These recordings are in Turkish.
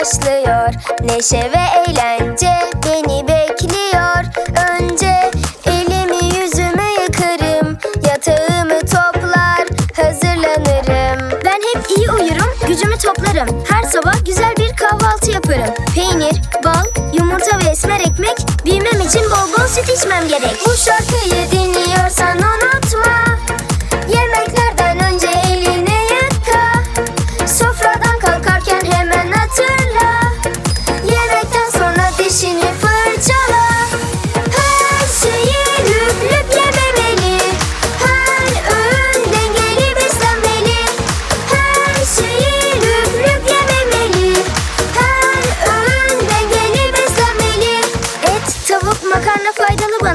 başlıyor. Neşe ve eğlence beni bekliyor. Önce elimi yüzümü yıkarım. Yatağımı toplar hazırlanırım. Ben hep iyi uyurum gücümü toplarım. Her sabah güzel bir kahvaltı yaparım. Peynir, bal, yumurta ve esmer ekmek Büyümem için bol bol süt içmem gerek. Bu şarkıyı dinliyorsan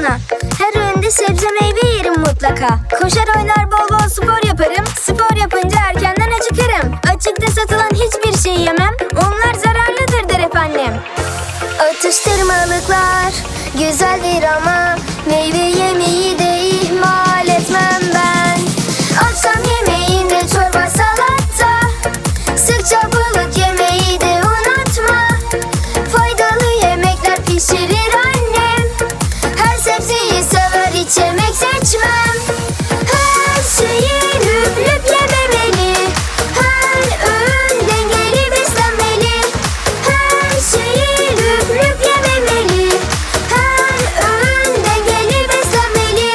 bana. Her öğünde sebze meyve yerim mutlaka. Koşar oynar bol bol spor yaparım. Spor yapınca erkenden acıkarım Açıkta satılan hiçbir şey yemem. Onlar zararlıdır der hep annem. Atıştırmalıklar güzeldir ama Meyve yemeyi yemek seçmem. Her şeyi lüp lüp yememeli. Her öğün dengeli beslenmeli. Her şeyi lüp lüp yememeli. Her öğün dengeli beslenmeli.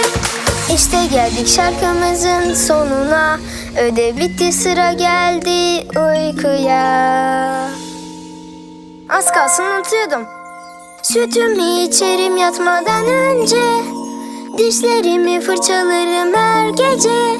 İşte geldik şarkımızın sonuna. Ödev bitti sıra geldi uykuya. Az kalsın unutuyordum. Sütümü içerim yatmadan önce Dişlerimi fırçalarım her gece